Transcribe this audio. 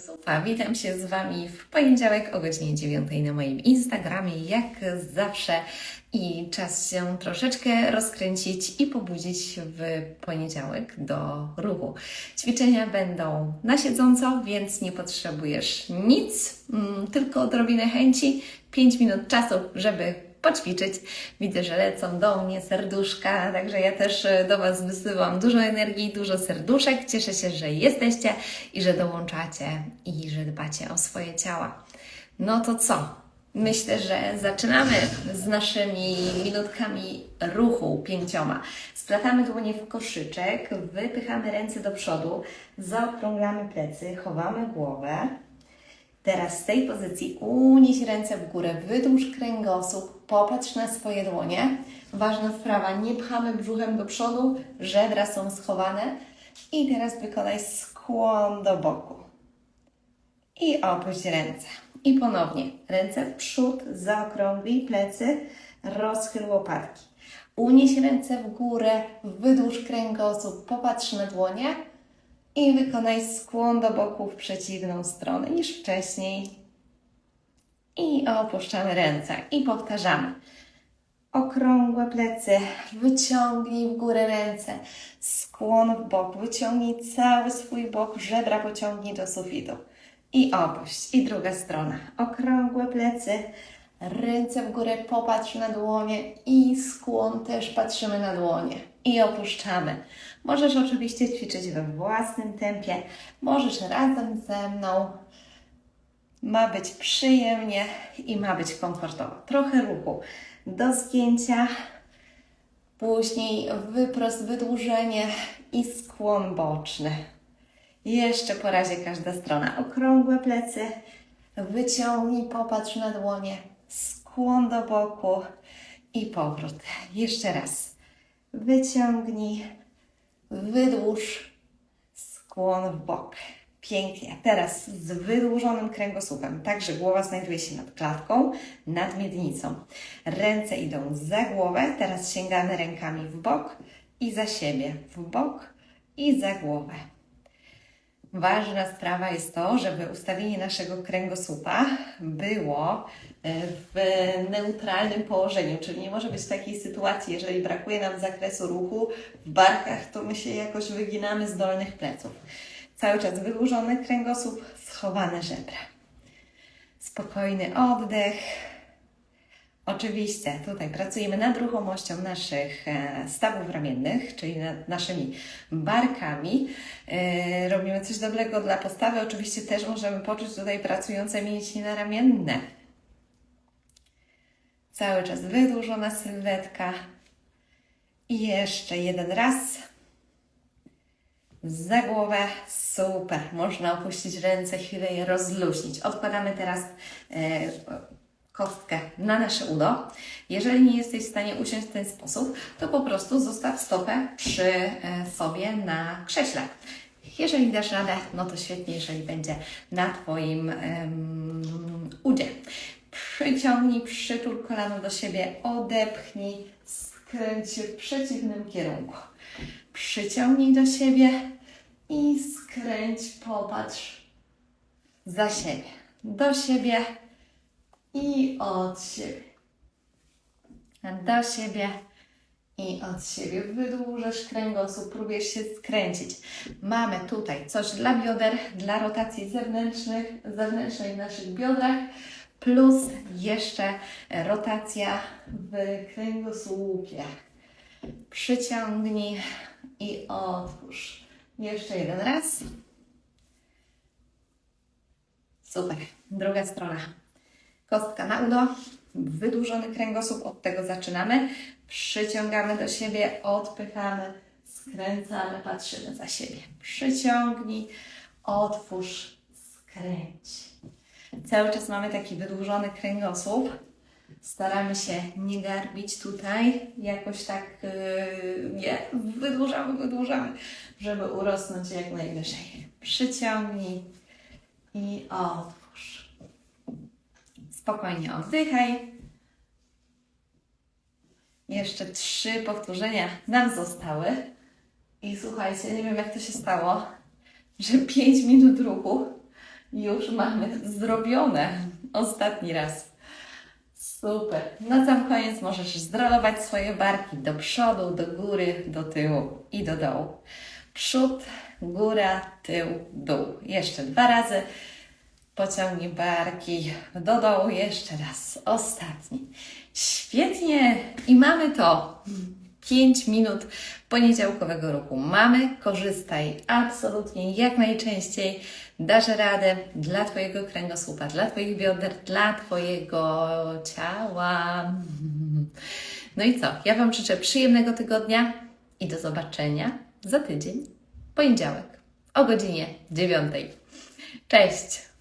Super, witam się z Wami w poniedziałek o godzinie 9 na moim Instagramie, jak zawsze. I czas się troszeczkę rozkręcić i pobudzić w poniedziałek do ruchu. Ćwiczenia będą na siedząco, więc nie potrzebujesz nic, mm, tylko odrobinę chęci, 5 minut czasu, żeby poćwiczyć. Widzę, że lecą do mnie serduszka, także ja też e, do Was wysyłam dużo energii, dużo serduszek. Cieszę się, że jesteście i że dołączacie i że dbacie o swoje ciała. No to co? Myślę, że zaczynamy z naszymi minutkami ruchu pięcioma. Splatamy dłonie w koszyczek, wypychamy ręce do przodu, zaokrąglamy plecy, chowamy głowę. Teraz z tej pozycji unieś ręce w górę, wydłuż kręgosłup, popatrz na swoje dłonie. Ważna sprawa, nie pchamy brzuchem do przodu, żebra są schowane. I teraz wykonaj skłon do boku. I opuść ręce. I ponownie ręce w przód, zaokrąglij plecy, rozchyl łopatki. Unieś ręce w górę, wydłuż kręgosłup, popatrz na dłonie i wykonaj skłon do boku w przeciwną stronę niż wcześniej. I opuszczamy ręce i powtarzamy. Okrągłe plecy, wyciągnij w górę ręce, skłon w bok, wyciągnij cały swój bok, żebra pociągnij do sufitu. I opuść. I druga strona. Okrągłe plecy, ręce w górę, popatrz na dłonie i skłon też patrzymy na dłonie. I opuszczamy. Możesz oczywiście ćwiczyć we własnym tempie, możesz razem ze mną. Ma być przyjemnie i ma być komfortowo. Trochę ruchu do zgięcia, później wyprost, wydłużenie i skłon boczny. Jeszcze po razie każda strona. Okrągłe plecy, wyciągnij, popatrz na dłonie, skłon do boku i powrót. Jeszcze raz. Wyciągnij, wydłuż, skłon w bok. Pięknie. Teraz z wydłużonym kręgosłupem. Także głowa znajduje się nad klatką, nad miednicą. Ręce idą za głowę. Teraz sięgamy rękami w bok i za siebie. W bok i za głowę. Ważna sprawa jest to, żeby ustawienie naszego kręgosłupa było e, w neutralnym położeniu, czyli nie może być takiej sytuacji, jeżeli brakuje nam zakresu ruchu w barkach, to my się jakoś wyginamy z dolnych pleców. Cały czas wydłużony kręgosłup, schowane żebra. Spokojny oddech. Oczywiście tutaj pracujemy nad ruchomością naszych e, stawów ramiennych, czyli nad naszymi barkami. E, Robimy coś dobrego dla postawy. Oczywiście też możemy poczuć tutaj pracujące mięśnie naramienne. Cały czas wydłużona sylwetka. I jeszcze jeden raz. Za głowę, super. Można opuścić ręce, chwilę je rozluźnić. Odkładamy teraz e, kostkę na nasze udo. Jeżeli nie jesteś w stanie usiąść w ten sposób, to po prostu zostaw stopę przy e, sobie na krześle. Jeżeli dasz radę, no to świetnie, jeżeli będzie na Twoim em, udzie. Przyciągnij, przytul kolano do siebie, odepchnij, skręć się w przeciwnym kierunku. Przyciągnij do siebie i skręć, popatrz za siebie. Do siebie i od siebie. Do siebie i od siebie. Wydłużasz kręgosłup, próbujesz się skręcić. Mamy tutaj coś dla bioder, dla rotacji zewnętrznych, zewnętrznej w naszych biodrach, plus jeszcze rotacja w kręgosłupie. Przyciągnij i otwórz. Jeszcze jeden raz. Super. Druga strona. Kostka na udo, wydłużony kręgosłup, od tego zaczynamy. Przyciągamy do siebie, odpychamy, skręcamy, patrzymy za siebie. Przyciągnij, otwórz, skręć. Cały czas mamy taki wydłużony kręgosłup. Staramy się nie garbić tutaj, jakoś tak yy, nie, wydłużamy, wydłużamy, żeby urosnąć jak najwyżej. Przyciągnij i otwórz. Spokojnie oddychaj. Jeszcze trzy powtórzenia nam zostały. I słuchajcie, nie wiem jak to się stało, że pięć minut ruchu Już mamy zrobione. Ostatni raz. Super. Na sam koniec możesz zrolować swoje barki do przodu, do góry, do tyłu i do dołu. Przód, góra, tył, dół. Jeszcze dwa razy. Pociągnij barki do dołu. Jeszcze raz. Ostatni. Świetnie. I mamy to. 5 minut poniedziałkowego ruchu. Mamy, korzystaj absolutnie jak najczęściej. Dasz radę dla Twojego kręgosłupa, dla Twoich bioder, dla Twojego ciała. No i co? Ja Wam życzę przyjemnego tygodnia i do zobaczenia za tydzień, poniedziałek o godzinie 9. Cześć!